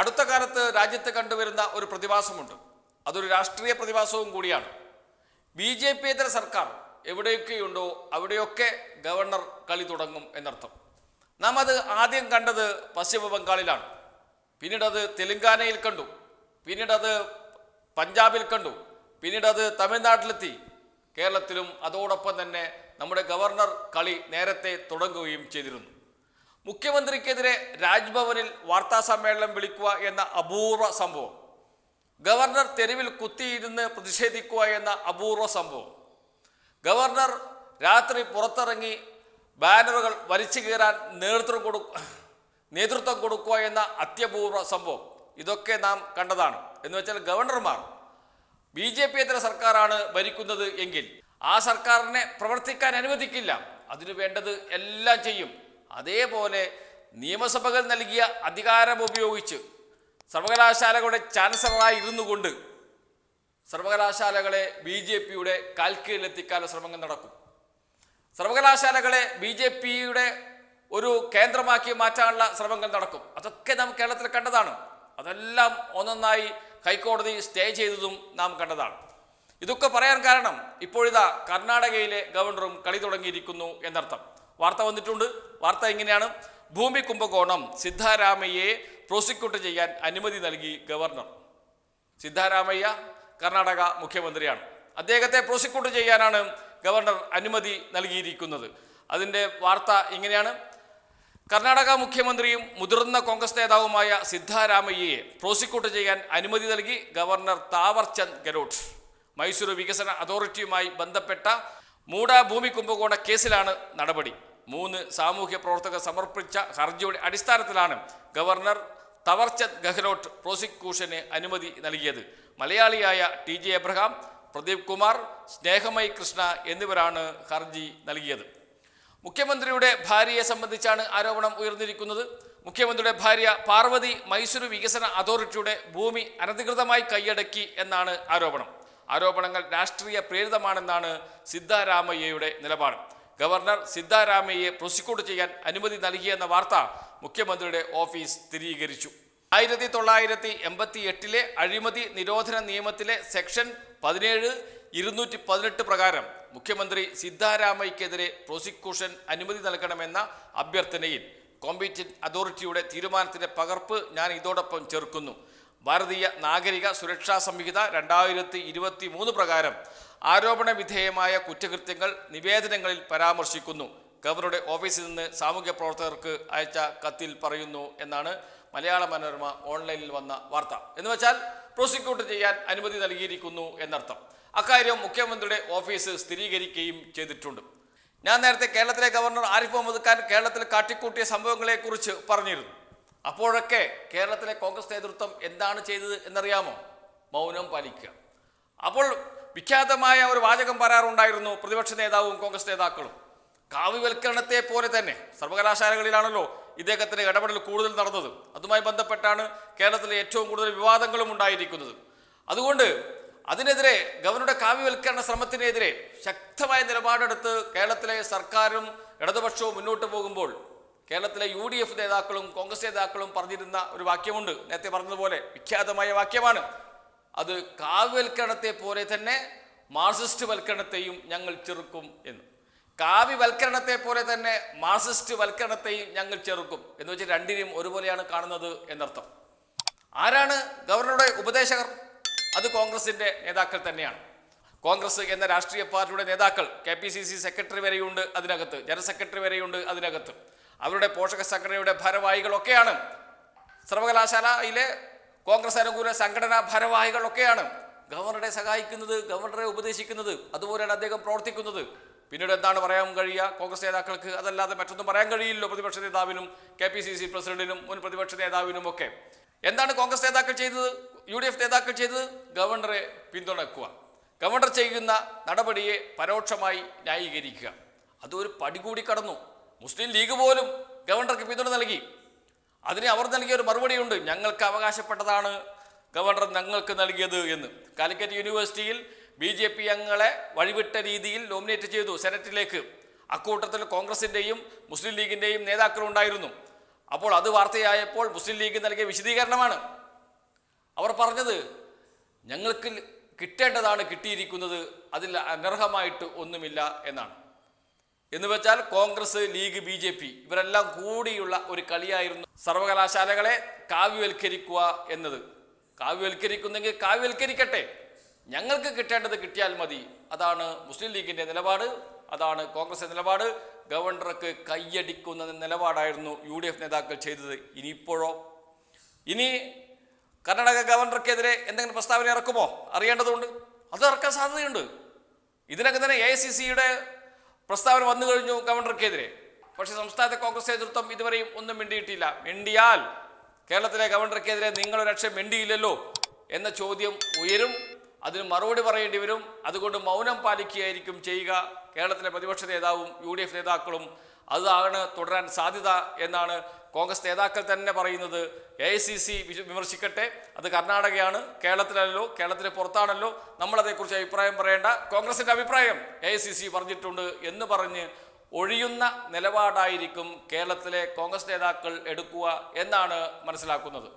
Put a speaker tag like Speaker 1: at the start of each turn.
Speaker 1: അടുത്ത കാലത്ത് രാജ്യത്ത് കണ്ടുവരുന്ന ഒരു പ്രതിഭാസമുണ്ട് അതൊരു രാഷ്ട്രീയ പ്രതിഭാസവും കൂടിയാണ് ബി ജെ പി ഇതര സർക്കാർ എവിടെയൊക്കെയുണ്ടോ അവിടെയൊക്കെ ഗവർണർ കളി തുടങ്ങും എന്നർത്ഥം നാം അത് ആദ്യം കണ്ടത് പശ്ചിമ ബംഗാളിലാണ് പിന്നീട് അത് തെലങ്കാനയിൽ കണ്ടു പിന്നീട് അത് പഞ്ചാബിൽ കണ്ടു പിന്നീട് അത് തമിഴ്നാട്ടിലെത്തി കേരളത്തിലും അതോടൊപ്പം തന്നെ നമ്മുടെ ഗവർണർ കളി നേരത്തെ തുടങ്ങുകയും ചെയ്തിരുന്നു മുഖ്യമന്ത്രിക്കെതിരെ രാജ്ഭവനിൽ സമ്മേളനം വിളിക്കുക എന്ന അപൂർവ സംഭവം ഗവർണർ തെരുവിൽ കുത്തിയിരുന്ന് പ്രതിഷേധിക്കുക എന്ന അപൂർവ സംഭവം ഗവർണർ രാത്രി പുറത്തിറങ്ങി ബാനറുകൾ വലിച്ചു കീറാൻ നേതൃത്വം കൊടു നേതൃത്വം കൊടുക്കുക എന്ന അത്യപൂർവ സംഭവം ഇതൊക്കെ നാം കണ്ടതാണ് എന്ന് വെച്ചാൽ ഗവർണർമാർ ബി ജെ പി ഇതര സർക്കാരാണ് ഭരിക്കുന്നത് എങ്കിൽ ആ സർക്കാരിനെ പ്രവർത്തിക്കാൻ അനുവദിക്കില്ല അതിനു വേണ്ടത് എല്ലാം ചെയ്യും അതേപോലെ നിയമസഭകൾ നൽകിയ അധികാരം ഉപയോഗിച്ച് സർവകലാശാലകളുടെ ചാൻസലറായി ഇരുന്നുകൊണ്ട് സർവകലാശാലകളെ ബി ജെ പിയുടെ കാൽക്കീഴിലെത്തിക്കാനുള്ള ശ്രമങ്ങൾ നടക്കും സർവകലാശാലകളെ ബി ജെ പിയുടെ ഒരു കേന്ദ്രമാക്കി മാറ്റാനുള്ള ശ്രമങ്ങൾ നടക്കും അതൊക്കെ നാം കേരളത്തിൽ കണ്ടതാണ് അതെല്ലാം ഒന്നൊന്നായി ഹൈക്കോടതി സ്റ്റേ ചെയ്തതും നാം കണ്ടതാണ് ഇതൊക്കെ പറയാൻ കാരണം ഇപ്പോഴിതാ കർണാടകയിലെ ഗവർണറും കളി തുടങ്ങിയിരിക്കുന്നു എന്നർത്ഥം വാർത്ത വന്നിട്ടുണ്ട് വാർത്ത എങ്ങനെയാണ് ഭൂമി കുംഭകോണം സിദ്ധാരാമയ്യയെ പ്രോസിക്യൂട്ട് ചെയ്യാൻ അനുമതി നൽകി ഗവർണർ സിദ്ധാരാമയ്യ കർണാടക മുഖ്യമന്ത്രിയാണ് അദ്ദേഹത്തെ പ്രോസിക്യൂട്ട് ചെയ്യാനാണ് ഗവർണർ അനുമതി നൽകിയിരിക്കുന്നത് അതിൻ്റെ വാർത്ത ഇങ്ങനെയാണ് കർണാടക മുഖ്യമന്ത്രിയും മുതിർന്ന കോൺഗ്രസ് നേതാവുമായ സിദ്ധാരാമയ്യയെ പ്രോസിക്യൂട്ട് ചെയ്യാൻ അനുമതി നൽകി ഗവർണർ താവർചന്ദ് ഗലോട്ട് മൈസൂർ വികസന അതോറിറ്റിയുമായി ബന്ധപ്പെട്ട മൂടാഭൂമി കുംഭകോണ കേസിലാണ് നടപടി മൂന്ന് സാമൂഹ്യ പ്രവർത്തകർ സമർപ്പിച്ച ഹർജിയുടെ അടിസ്ഥാനത്തിലാണ് ഗവർണർ തവർചന്ദ് ഗെഹ്ലോട്ട് പ്രോസിക്യൂഷന് അനുമതി നൽകിയത് മലയാളിയായ ടി ജെ എബ്രഹാം പ്രദീപ് കുമാർ സ്നേഹമയി കൃഷ്ണ എന്നിവരാണ് ഹർജി നൽകിയത് മുഖ്യമന്ത്രിയുടെ ഭാര്യയെ സംബന്ധിച്ചാണ് ആരോപണം ഉയർന്നിരിക്കുന്നത് മുഖ്യമന്ത്രിയുടെ ഭാര്യ പാർവതി മൈസൂരു വികസന അതോറിറ്റിയുടെ ഭൂമി അനധികൃതമായി കൈയടക്കി എന്നാണ് ആരോപണം ആരോപണങ്ങൾ രാഷ്ട്രീയ പ്രേരിതമാണെന്നാണ് സിദ്ധാരാമയ്യയുടെ നിലപാട് ഗവർണർ സിദ്ധാരാമയ്യെ പ്രോസിക്യൂട്ട് ചെയ്യാൻ അനുമതി നൽകിയെന്ന വാർത്ത മുഖ്യമന്ത്രിയുടെ ഓഫീസ് സ്ഥിരീകരിച്ചു ആയിരത്തി തൊള്ളായിരത്തി എൺപത്തി എട്ടിലെ അഴിമതി നിരോധന നിയമത്തിലെ സെക്ഷൻ പതിനേഴ് ഇരുന്നൂറ്റി പതിനെട്ട് പ്രകാരം മുഖ്യമന്ത്രി സിദ്ധാരാമയ്ക്കെതിരെ പ്രോസിക്യൂഷൻ അനുമതി നൽകണമെന്ന അഭ്യർത്ഥനയിൽ കോമ്പീറ്റന്റ് അതോറിറ്റിയുടെ തീരുമാനത്തിന്റെ പകർപ്പ് ഞാൻ ഇതോടൊപ്പം ചേർക്കുന്നു ഭാരതീയ നാഗരിക സുരക്ഷാ സംഹിത രണ്ടായിരത്തി ഇരുപത്തി മൂന്ന് പ്രകാരം ആരോപണ വിധേയമായ കുറ്റകൃത്യങ്ങൾ നിവേദനങ്ങളിൽ പരാമർശിക്കുന്നു ഗവർണറുടെ ഓഫീസിൽ നിന്ന് സാമൂഹ്യ പ്രവർത്തകർക്ക് അയച്ച കത്തിൽ പറയുന്നു എന്നാണ് മലയാള മനോരമ ഓൺലൈനിൽ വന്ന വാർത്ത എന്ന് വെച്ചാൽ പ്രോസിക്യൂട്ട് ചെയ്യാൻ അനുമതി നൽകിയിരിക്കുന്നു എന്നർത്ഥം അക്കാര്യം മുഖ്യമന്ത്രിയുടെ ഓഫീസ് സ്ഥിരീകരിക്കുകയും ചെയ്തിട്ടുണ്ട് ഞാൻ നേരത്തെ കേരളത്തിലെ ഗവർണർ ആരിഫ് മുഹമ്മദ് ഖാൻ കേരളത്തിൽ കാട്ടിക്കൂട്ടിയ സംഭവങ്ങളെക്കുറിച്ച് പറഞ്ഞിരുന്നു അപ്പോഴൊക്കെ കേരളത്തിലെ കോൺഗ്രസ് നേതൃത്വം എന്താണ് ചെയ്തത് എന്നറിയാമോ മൗനം പാലിക്കുക അപ്പോൾ വിഖ്യാതമായ ഒരു വാചകം പറയാറുണ്ടായിരുന്നു പ്രതിപക്ഷ നേതാവും കോൺഗ്രസ് നേതാക്കളും കാവ്യവൽക്കരണത്തെ പോലെ തന്നെ സർവകലാശാലകളിലാണല്ലോ ഇദ്ദേഹത്തിൻ്റെ ഇടപെടൽ കൂടുതൽ നടന്നത് അതുമായി ബന്ധപ്പെട്ടാണ് കേരളത്തിലെ ഏറ്റവും കൂടുതൽ വിവാദങ്ങളും ഉണ്ടായിരിക്കുന്നത് അതുകൊണ്ട് അതിനെതിരെ ഗവർണറുടെ കാവ്യവൽക്കരണ ശ്രമത്തിനെതിരെ ശക്തമായ നിലപാടെടുത്ത് കേരളത്തിലെ സർക്കാരും ഇടതുപക്ഷവും മുന്നോട്ട് പോകുമ്പോൾ കേരളത്തിലെ യു ഡി എഫ് നേതാക്കളും കോൺഗ്രസ് നേതാക്കളും പറഞ്ഞിരുന്ന ഒരു വാക്യമുണ്ട് നേരത്തെ പറഞ്ഞതുപോലെ വിഖ്യാതമായ വാക്യമാണ് അത് കാവ്യവൽക്കരണത്തെ പോലെ തന്നെ മാർസിസ്റ്റ് വൽക്കരണത്തെയും ഞങ്ങൾ ചെറുക്കും എന്ന് കാവ്യവൽക്കരണത്തെ പോലെ തന്നെ മാർസിസ്റ്റ് വൽക്കരണത്തെയും ഞങ്ങൾ ചെറുക്കും എന്ന് വെച്ചാൽ രണ്ടിനെയും ഒരുപോലെയാണ് കാണുന്നത് എന്നർത്ഥം ആരാണ് ഗവർണറുടെ ഉപദേശകർ അത് കോൺഗ്രസിന്റെ നേതാക്കൾ തന്നെയാണ് കോൺഗ്രസ് എന്ന രാഷ്ട്രീയ പാർട്ടിയുടെ നേതാക്കൾ K P C C secretary വരെയുണ്ട് അതിനകത്ത് ജനറൽ സെക്രട്ടറി വരെയുണ്ട് അതിനകത്ത് അവരുടെ പോഷക സംഘടനയുടെ ഭാരവാഹികളൊക്കെയാണ് സർവകലാശാലയിലെ കോൺഗ്രസ് അനുകൂല സംഘടനാ ഭാരവാഹികളൊക്കെയാണ് ഗവർണറെ സഹായിക്കുന്നത് ഗവർണറെ ഉപദേശിക്കുന്നത് അതുപോലെയാണ് അദ്ദേഹം പ്രവർത്തിക്കുന്നത് പിന്നീട് എന്താണ് പറയാൻ കഴിയുക കോൺഗ്രസ് നേതാക്കൾക്ക് അതല്ലാതെ മറ്റൊന്നും പറയാൻ കഴിയില്ലല്ലോ പ്രതിപക്ഷ നേതാവിനും കെ പി സി സി പ്രസിഡന്റിനും മുൻ പ്രതിപക്ഷ നേതാവിനും ഒക്കെ എന്താണ് കോൺഗ്രസ് നേതാക്കൾ ചെയ്തത് യു ഡി എഫ് നേതാക്കൾ ചെയ്തത് ഗവർണറെ പിന്തുണക്കുക ഗവർണർ ചെയ്യുന്ന നടപടിയെ പരോക്ഷമായി ന്യായീകരിക്കുക അതൊരു പടികൂടി കടന്നു മുസ്ലിം ലീഗ് പോലും ഗവർണർക്ക് പിന്തുണ നൽകി അതിന് അവർ നൽകിയ ഒരു മറുപടിയുണ്ട് ഞങ്ങൾക്ക് അവകാശപ്പെട്ടതാണ് ഗവർണർ ഞങ്ങൾക്ക് നൽകിയത് എന്ന് കാലിക്കറ്റ് യൂണിവേഴ്സിറ്റിയിൽ ബി ജെ പി അംഗങ്ങളെ വഴിവിട്ട രീതിയിൽ നോമിനേറ്റ് ചെയ്തു സെനറ്റിലേക്ക് അക്കൂട്ടത്തിൽ കോൺഗ്രസിൻ്റെയും മുസ്ലിം ലീഗിൻ്റെയും നേതാക്കളുണ്ടായിരുന്നു അപ്പോൾ അത് വാർത്തയായപ്പോൾ മുസ്ലിം ലീഗ് നൽകിയ വിശദീകരണമാണ് അവർ പറഞ്ഞത് ഞങ്ങൾക്ക് കിട്ടേണ്ടതാണ് കിട്ടിയിരിക്കുന്നത് അതിൽ അനർഹമായിട്ട് ഒന്നുമില്ല എന്നാണ് എന്ന് വെച്ചാൽ Congress League B J P ഇവരെല്ലാം കൂടിയുള്ള ഒരു കളിയായിരുന്നു സർവകലാശാലകളെ കാവ്യവൽക്കരിക്കുക എന്നത് കാവ്യവൽക്കരിക്കുന്നെങ്കിൽ കാവ്യവൽക്കരിക്കട്ടെ ഞങ്ങൾക്ക് കിട്ടേണ്ടത് കിട്ടിയാൽ മതി അതാണ് മുസ്ലിം ലീഗിൻ്റെ നിലപാട് അതാണ് കോൺഗ്രസ് നിലപാട് ഗവർണർക്ക് കയ്യടിക്കുന്ന നിലപാടായിരുന്നു യു ഡി എഫ് നേതാക്കൾ ചെയ്തത് ഇനിയിപ്പോഴോ ഇനി കർണാടക ഗവർണർക്കെതിരെ എന്തെങ്കിലും പ്രസ്താവന ഇറക്കുമോ അറിയേണ്ടതുണ്ട് അത് ഇറക്കാൻ സാധ്യതയുണ്ട് ഇതിനൊക്കെ തന്നെ എ ഐ സി സിയുടെ പ്രസ്താവന വന്നു കഴിഞ്ഞു ഗവർണർക്കെതിരെ പക്ഷേ സംസ്ഥാനത്തെ കോൺഗ്രസ് നേതൃത്വം ഇതുവരെയും ഒന്നും മിണ്ടിയിട്ടില്ല മിണ്ടിയാൽ കേരളത്തിലെ ഗവർണർക്കെതിരെ നിങ്ങളൊരക്ഷം മിണ്ടിയില്ലല്ലോ എന്ന ചോദ്യം ഉയരും അതിന് മറുപടി പറയേണ്ടി വരും അതുകൊണ്ട് മൗനം പാലിക്കുകയായിരിക്കും ചെയ്യുക കേരളത്തിലെ പ്രതിപക്ഷ നേതാവും യു നേതാക്കളും അതാണ് തുടരാൻ സാധ്യത എന്നാണ് കോൺഗ്രസ് നേതാക്കൾ തന്നെ പറയുന്നത് എ ഐ സി സി വിമർശിക്കട്ടെ അത് കർണാടകയാണ് കേരളത്തിലല്ലോ കേരളത്തിന് പുറത്താണല്ലോ നമ്മളതേക്കുറിച്ച് അഭിപ്രായം പറയേണ്ട കോൺഗ്രസിൻ്റെ അഭിപ്രായം എ ഐ സി സി പറഞ്ഞിട്ടുണ്ട് എന്ന് പറഞ്ഞ് ഒഴിയുന്ന നിലപാടായിരിക്കും കേരളത്തിലെ കോൺഗ്രസ് നേതാക്കൾ എടുക്കുക എന്നാണ് മനസ്സിലാക്കുന്നത്